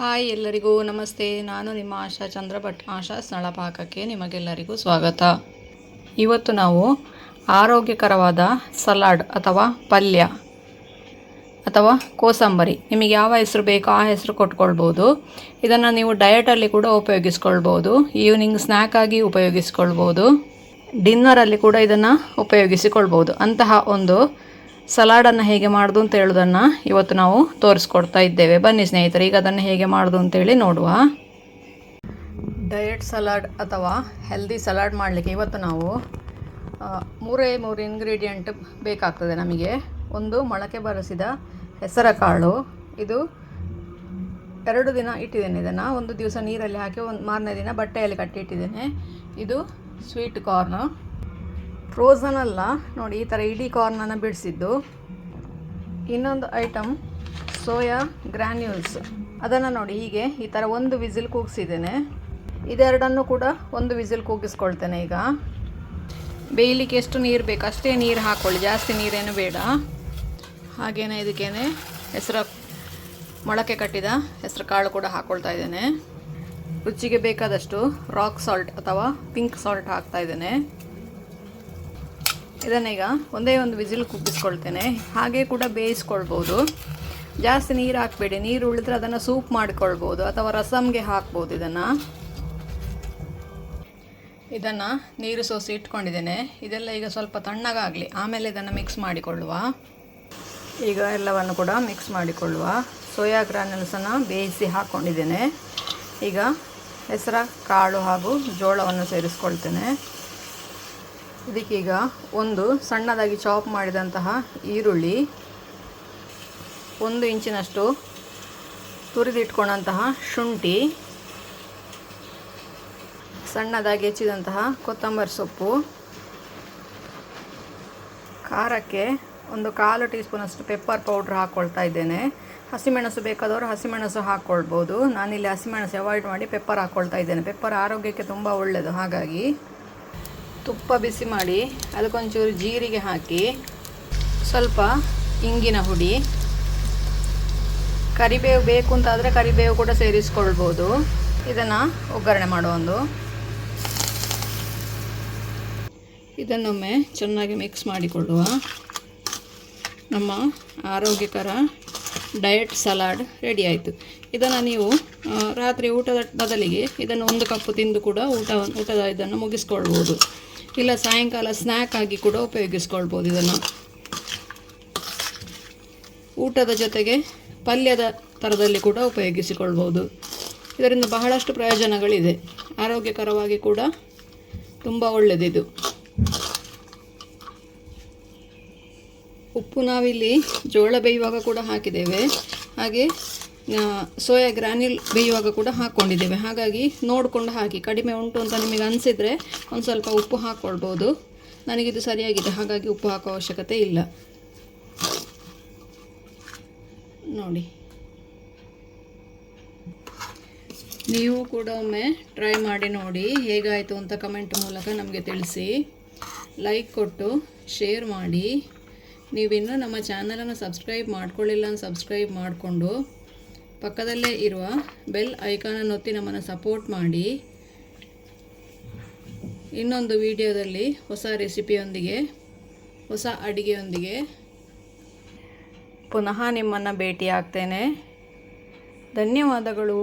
Hi ಎಲ್ಲರಿಗೂ ನಮಸ್ತೆ. ನಾನು ನಿಮ್ಮ ಆಶಾ ಚಂದ್ರಭಟ್, ಆಶಾ ಸ್ಥಳ ಪಾಕಕ್ಕೆ ನಿಮಗೆಲ್ಲರಿಗೂ ಸ್ವಾಗತ. ಇವತ್ತು ನಾವು ಆರೋಗ್ಯಕರವಾದ ಸಲಾಡ್ ಅಥವಾ ಪಲ್ಯ ಅಥವಾ ಕೋಸಂಬರಿ, ನಿಮಗೆ ಯಾವ ಹೆಸರು ಬೇಕೋ ಆ ಹೆಸರು ಕೊಟ್ಕೊಳ್ಬೋದು. ಇದನ್ನು ನೀವು ಡಯಟಲ್ಲಿ ಕೂಡ ಉಪಯೋಗಿಸ್ಕೊಳ್ಬೋದು. ಈವ್ನಿಂಗ್ ಸ್ನ್ಯಾಕ್ ಆಗಿ ಉಪಯೋಗಿಸ್ಕೊಳ್ಬೋದು. ಡಿನ್ನರಲ್ಲಿ ಕೂಡ ಇದನ್ನು ಉಪಯೋಗಿಸಿಕೊಳ್ಬೋದು. ಅಂತಹ ಒಂದು ಸಲಾಡನ್ನು ಹೇಗೆ ಮಾಡೋದು ಅಂತ ಹೇಳೋದನ್ನು ಇವತ್ತು ನಾವು ತೋರಿಸ್ಕೊಡ್ತಾ ಇದ್ದೇವೆ. ಬನ್ನಿ ಸ್ನೇಹಿತರೆ, ಈಗ ಅದನ್ನು ಹೇಗೆ ಮಾಡೋದು ಅಂತೇಳಿ ನೋಡುವ. ಡಯಟ್ ಸಲಾಡ್ ಅಥವಾ ಹೆಲ್ದಿ ಸಲಾಡ್ ಮಾಡಲಿಕ್ಕೆ ಇವತ್ತು ನಾವು ಮೂರೇ ಮೂರು ಇಂಗ್ರೀಡಿಯೆಂಟ್ ಬೇಕಾಗ್ತದೆ ನಮಗೆ. ಒಂದು ಮೊಳಕೆ ಬರೆಸಿದ ಹೆಸರ ಕಾಳು, ಇದು ಎರಡು ದಿನ ಇಟ್ಟಿದ್ದೇನೆ ಇದನ್ನು. ಒಂದು ದಿವಸ ನೀರಲ್ಲಿ ಹಾಕಿ ಒಂದು ಮಾರನೇ ದಿನ ಬಟ್ಟೆಯಲ್ಲಿ ಕಟ್ಟಿ ಇಟ್ಟಿದ್ದೇನೆ ಇದು ಸ್ವೀಟ್ ಕಾರ್ನ್. ಫ್ರೋಝನ್ ಅಲ್ಲ. ನೋಡಿ, ಈ ಥರ ಇಡೀ ಕಾರ್ನನ್ನು ಬಿಡಿಸಿದ್ದು. ಇನ್ನೊಂದು ಐಟಮ್ ಸೋಯಾ ಗ್ರ್ಯಾನ್ಯೂಲ್ಸ್ ಅದನ್ನು ನೋಡಿ, ಹೀಗೆ ಈ ಥರ ಒಂದು ವಿಸಿಲ್ ಕೂಗಿಸಿದ್ದೇನೆ. ಇದೆರಡನ್ನು ಕೂಡ ಒಂದು ವಿಸಿಲ್ ಕೂಗಿಸ್ಕೊಳ್ತೇನೆ ಈಗ. ಬೇಯಲಿಕ್ಕೆ ಎಷ್ಟು ನೀರು ಬೇಕು, ಅಷ್ಟೇ ನೀರು ಹಾಕ್ಕೊಳ್ಳಿ ಜಾಸ್ತಿ ನೀರೇನು ಬೇಡ. ಹಾಗೇನೆ ಇದಕ್ಕೇನೆ ಹೆಸರು ಮೊಳಕೆ ಕಟ್ಟಿದ, ಹೆಸರು ಕಾಳು ಕೂಡ ಹಾಕ್ಕೊಳ್ತಾ ಇದ್ದೇನೆ. ರುಚಿಗೆ ಬೇಕಾದಷ್ಟು ರಾಕ್ ಸಾಲ್ಟ್ ಅಥವಾ ಪಿಂಕ್ ಸಾಲ್ಟ್ ಹಾಕ್ತಾ ಇದ್ದೇನೆ. ಇದನ್ನೀಗ ಒಂದೇ ಒಂದು ವಿಸಿಲ್ ಕುಗ್ಗಿಸ್ಕೊಳ್ತೇನೆ ಹಾಗೆ ಕೂಡ ಬೇಯಿಸ್ಕೊಳ್ಬೋದು. ಜಾಸ್ತಿ ನೀರು ಹಾಕಬೇಡಿ. ನೀರು ಉಳಿದ್ರೆ ಅದನ್ನು ಸೂಪ್ ಮಾಡಿಕೊಳ್ಬೋದು ಅಥವಾ ರಸಮ್ಗೆ ಹಾಕ್ಬೋದು ಇದನ್ನು. ಇದನ್ನು ನೀರು ಸೋಸಿ ಇಟ್ಕೊಂಡಿದ್ದೇನೆ. ಇದೆಲ್ಲ ಈಗ ಸ್ವಲ್ಪ ತಣ್ಣಗಾಗಲಿ. ಆಮೇಲೆ ಇದನ್ನು ಮಿಕ್ಸ್ ಮಾಡಿಕೊಳ್ಳುವ. ಈಗ ಎಲ್ಲವನ್ನು ಕೂಡ ಮಿಕ್ಸ್ ಮಾಡಿಕೊಳ್ಳುವ. ಸೋಯಾ ಗ್ರಾನಲ್ಸನ್ನು ಬೇಯಿಸಿ ಹಾಕ್ಕೊಂಡಿದ್ದೇನೆ ಈಗ ಹೆಸರ, ಕಾಳು ಹಾಗೂ ಜೋಳವನ್ನು ಸೇರಿಸ್ಕೊಳ್ತೇನೆ. ಇದಕ್ಕೀಗ ಒಂದು ಸಣ್ಣದಾಗಿ ಚಾಪ್ ಮಾಡಿದಂತಹ ಈರುಳ್ಳಿ, ಒಂದು ಇಂಚಿನಷ್ಟು ತುರಿದಿಟ್ಕೊಂಡಂತಹ ಶುಂಠಿ, ಸಣ್ಣದಾಗಿ ಹೆಚ್ಚಿದಂತಹ ಕೊತ್ತಂಬರಿ ಸೊಪ್ಪು, ಖಾರಕ್ಕೆ ಒಂದು ಕಾಲು ಟೀ ಸ್ಪೂನಷ್ಟು ಪೆಪ್ಪರ್ ಪೌಡ್ರ್ ಹಾಕ್ಕೊಳ್ತಾ ಇದ್ದೇನೆ. ಹಸಿಮೆಣಸು ಬೇಕಾದವರು ಹಸಿಮೆಣಸು ಹಾಕ್ಕೊಳ್ಬೋದು ನಾನಿಲ್ಲಿ ಹಸಿಮೆಣಸು ಅವಾಯ್ಡ್ ಮಾಡಿ ಪೆಪ್ಪರ್ ಹಾಕ್ಕೊಳ್ತಾ ಇದ್ದೇನೆ. ಪೆಪ್ಪರ್ ಆರೋಗ್ಯಕ್ಕೆ ತುಂಬ ಒಳ್ಳೆಯದು ಹಾಗಾಗಿ ತುಪ್ಪ ಬಿಸಿ ಮಾಡಿ, ಅದಕ್ಕೊಂಚೂರು ಜೀರಿಗೆ ಹಾಕಿ, ಸ್ವಲ್ಪ ಇಂಗಿನ ಹುಡಿ, ಕರಿಬೇವು ಬೇಕು ಅಂತಾದರೆ ಕರಿಬೇವು ಕೂಡ ಸೇರಿಸ್ಕೊಳ್ಬೋದು. ಇದನ್ನು ಒಗ್ಗರಣೆ ಮಾಡೋ ಒಂದು. ಇದನ್ನೊಮ್ಮೆ ಚೆನ್ನಾಗಿ ಮಿಕ್ಸ್ ಮಾಡಿಕೊಳ್ಳುವ. ನಮ್ಮ ಆರೋಗ್ಯಕರ ಡಯಟ್ ಸಲಾಡ್ ರೆಡಿ ಆಯಿತು. ಇದನ್ನು ನೀವು ರಾತ್ರಿ ಊಟದ ಬದಲಿಗೆ ಇದನ್ನು ಒಂದು ಕಪ್ಪು ತಿಂದು ಕೂಡ ಊಟ ಊಟದ ಇದನ್ನು ಮುಗಿಸ್ಕೊಳ್ಬೋದು. ಇಲ್ಲ, ಸಾಯಂಕಾಲ ಸ್ನ್ಯಾಕ್ ಆಗಿ ಕೂಡ ಉಪಯೋಗಿಸ್ಕೊಳ್ಬೋದು ಇದನ್ನು. ಊಟದ ಜೊತೆಗೆ ಪಲ್ಯದ ಥರದಲ್ಲಿ ಕೂಡ ಉಪಯೋಗಿಸಿಕೊಳ್ಬೋದು. ಇದರಿಂದ ಬಹಳಷ್ಟು ಪ್ರಯೋಜನಗಳಿದೆ. ಆರೋಗ್ಯಕರವಾಗಿ ಕೂಡ ತುಂಬ ಒಳ್ಳೆಯದಿದು ಉಪ್ಪು ನಾವಿಲ್ಲಿ ಜೋಳ ಬೇಯುವಾಗ ಕೂಡ ಹಾಕಿದ್ದೇವೆ. ಹಾಗೆ ಸೋಯಾ ಗ್ರ್ಯಾನ್ಯೂಲ್ ಬೇಯುವಾಗ ಕೂಡ ಹಾಕ್ಕೊಂಡಿದ್ದೇವೆ. ಹಾಗಾಗಿ ನೋಡಿಕೊಂಡು ಹಾಕಿ, ಕಡಿಮೆ ಉಂಟು ಅಂತ ನಿಮಗೆ ಅನಿಸಿದರೆ ಒಂದು ಸ್ವಲ್ಪ ಉಪ್ಪು ಹಾಕ್ಕೊಳ್ಬೋದು ನನಗಿದು ಸರಿಯಾಗಿದೆ, ಹಾಗಾಗಿ ಉಪ್ಪು ಹಾಕೋ ಅವಶ್ಯಕತೆ ಇಲ್ಲ. ನೋಡಿ. ನೀವು ಕೂಡ ಒಮ್ಮೆ ಟ್ರೈ ಮಾಡಿ ನೋಡಿ, ಹೇಗಾಯಿತು ಅಂತ ಕಮೆಂಟ್ ಮೂಲಕ ನಮಗೆ ತಿಳಿಸಿ. ಲೈಕ್ ಕೊಟ್ಟು, ಶೇರ್ ಮಾಡಿ. ನೀವಿನ್ನೂ ನಮ್ಮ ಚಾನಲನ್ನು ಸಬ್ಸ್ಕ್ರೈಬ್ ಮಾಡ್ಕೊಳ್ಳಿಲ್ಲ ಅಂತ ಸಬ್ಸ್ಕ್ರೈಬ್ ಮಾಡಿಕೊಂಡು ಪಕ್ಕದಲ್ಲೇ ಇರುವ ಬೆಲ್ ಐಕಾನನ್ನು ಒತ್ತಿ ನಮ್ಮನ್ನು ಸಪೋರ್ಟ್ ಮಾಡಿ. ಇನ್ನೊಂದು ವಿಡಿಯೋದಲ್ಲಿ ಹೊಸ ರೆಸಿಪಿಯೊಂದಿಗೆ, ಹೊಸ ಅಡಿಗೆಯೊಂದಿಗೆ ಪುನಃ ನಿಮ್ಮನ್ನು ಭೇಟಿ ಆಗ್ತೇನೆ ಧನ್ಯವಾದಗಳು.